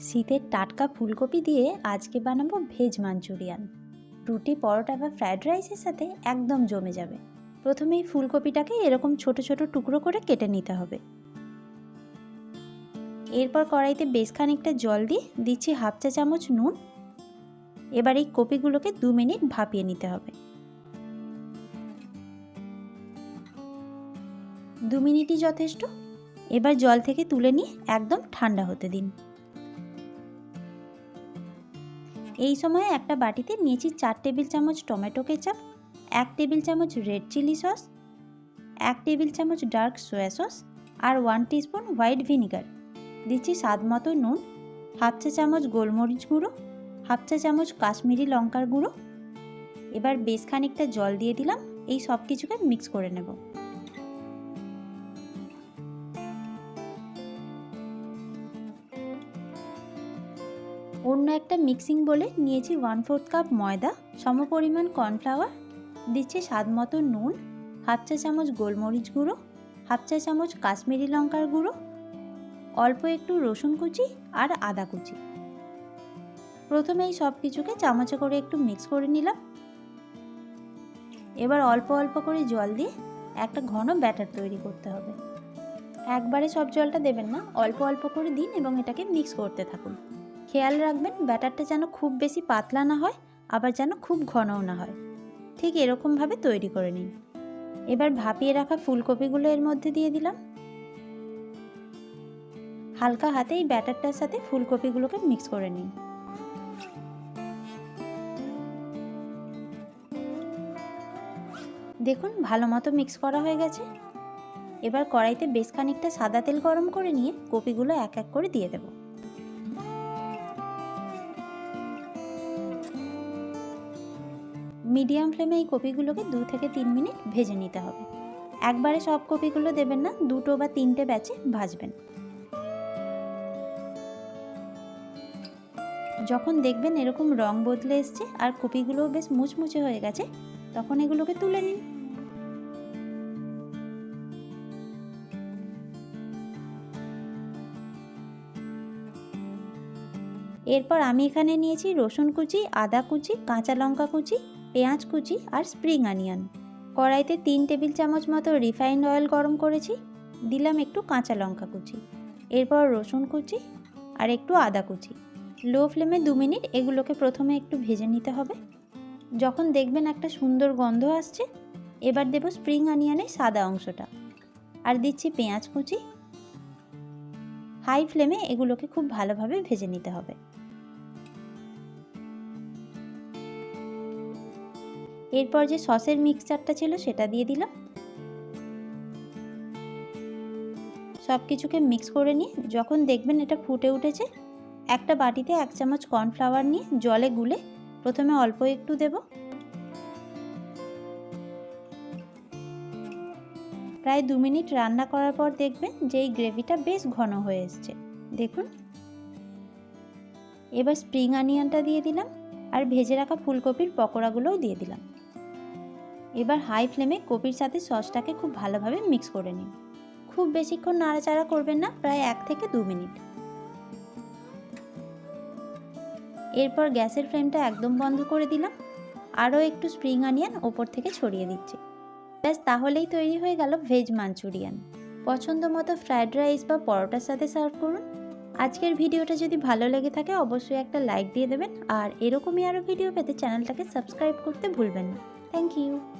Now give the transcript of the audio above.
শীতের টাটকা ফুলকপি দিয়ে আজকে বানাবো ভেজ মাঞ্চুরিয়ান। রুটি, পরোটা বা ফ্রায়েড রাইসের সাথে একদম জমে যাবে। প্রথমেই ফুলকপিটাকে এরকম ছোট ছোট টুকরো করে কেটে নিতে হবে। এরপর কড়াইতে বেশ খানিকটা জল দিয়ে দিচ্ছি হাফ চা চামচ নুন। এবার এই কপিগুলোকে দু মিনিট ভাপিয়ে নিতে হবে। দু মিনিটই যথেষ্ট। এবার জল থেকে তুলে নিয়ে একদম ঠান্ডা হতে দিন। এই সময় একটা বাটিতে নিয়েছি চার টেবিল চামচ টমেটো কেচাপ, এক টেবিল চামচ রেড চিলি সস, এক টেবিল চামচ ডার্ক সোয়া সস আর ওয়ান টিস্পুন হোয়াইট ভিনিগার। দিচ্ছি স্বাদ মতো নুন, হাফ চা চামচ গোলমরিচ গুঁড়ো, হাফ চা চামচ কাশ্মীরি লঙ্কার গুঁড়ো। এবার বেশ খানিকটা জল দিয়ে দিলাম, এই সব কিছুকে মিক্স করে নেব। অন্য একটা মিক্সিং বলে নিয়েছি ওয়ান ফোর্থ কাপ ময়দা, সমপরিমাণ কর্নফ্লাওয়ার দিচ্ছি স্বাদ মতো নুন হাফ চা চামচ গোলমরিচ গুঁড়ো হাফ চা চামচ কাশ্মীরি লঙ্কার গুঁড়ো, অল্প একটু রসুন কুচি আর আদা কুচি। প্রথমে এই সব কিছুকে চামচে করে একটু মিক্স করে নিলাম। এবার অল্প অল্প করে জল দিয়ে একটা ঘন ব্যাটার তৈরি করতে হবে। একবারে সব জলটা দেবেন না, অল্প অল্প করে দিন এবং এটাকে মিক্স করতে থাকুন। খেয়াল রাখবেন ব্যাটারটা যেন খুব বেশি পাতলা না হয়, আবার যেন খুব ঘনও না হয়। ঠিক এরকমভাবে তৈরি করে নিন। এবার ভাপিয়ে রাখা ফুলকপিগুলো এর মধ্যে দিয়ে দিলাম। হালকা হাতে এই ব্যাটারটার সাথে ফুলকপিগুলোকে মিক্স করে নিন। দেখুন, ভালো মতো মিক্স করা হয়ে গেছে। এবার কড়াইতে বেশ খানিকটা সাদা তেল গরম করে নিয়ে কপিগুলো এক এক করে দিয়ে দেবো। মিডিয়াম ফ্লেমে এই কপিগুলোকে দু থেকে তিন মিনিট ভেজে নিতে হবে। একবারে সব কপিগুলো দেবেন না, দুটো বা তিনটে ব্যাচে ভাজবেন। যখন দেখবেন এরকম রং বদলে এসছে আর কপিগুলোও বেশ মুচমুচে হয়ে গেছে, তখন এগুলোকে তুলে নিন। এরপর আমি এখানে নিয়েছি রসুন কুচি, আদা কুচি, কাঁচা লঙ্কা কুচি পেঁয়াজ কুচি আর স্প্রিং অনিয়ন। কড়াইতে তিন টেবিল চামচ মতো রিফাইন্ড অয়েল গরম করেছি, দিলাম একটু কাঁচা লঙ্কা কুচি। এরপর রসুন কুচি আর একটু আদা কুচি। লো ফ্লেমে দু মিনিট এগুলোকে প্রথমে একটু ভেজে নিতে হবে। যখন দেখবেন একটা সুন্দর গন্ধ আসছে, এবার দেব স্প্রিং অনিয়নের সাদা অংশটা। আর দিচ্ছি পেঁয়াজ কুচি। হাই ফ্লেমে এগুলোকে খুব ভালোভাবে ভেজে নিতে হবে। এরপর যে সসের মিক্সচারটা ছিল সেটা দিয়ে দিলাম। সব কিছুকে মিক্স করে নিয়ে যখন দেখবেন এটা ফুটে উঠেছে, একটা বাটিতে এক চামচ কর্নফ্লাওয়ার নিয়ে জলে গুলে প্রথমে অল্প একটু দেব। প্রায় দু মিনিট রান্না করার পর দেখবেন যে এই গ্রেভিটা বেশ ঘন হয়ে এসছে। দেখুন। এবার স্প্রিং অনিয়নটা দিয়ে দিলাম আর ভেজে রাখা ফুলকপির পকোড়াগুলোও দিয়ে দিলাম। এবার হাই ফ্লেমে কপির সাথে সসটাকে খুব ভালোভাবে মিক্স করে নিন। খুব বেশিক্ষণ নাড়াচাড়া করবেন না, প্রায় এক থেকে দু মিনিট। এরপর গ্যাসের ফ্লেমটা একদম বন্ধ করে দিলাম। আরও একটু স্প্রিং অনিয়ন ওপর থেকে ছড়িয়ে দিচ্ছি। ব্যাস, তাহলেই তৈরি হয়ে গেল ভেজ মাঞ্চুরিয়ান পছন্দ মতো ফ্রায়েড রাইস বা পরোটার সাথে সার্ভ করুন। আজকের ভিডিওটা যদি ভালো লেগে থাকে, অবশ্যই একটা লাইক দিয়ে দেবেন। আর এরকমই আরও ভিডিও পেতে চ্যানেলটাকে সাবস্ক্রাইব করতে ভুলবেন না। Thank you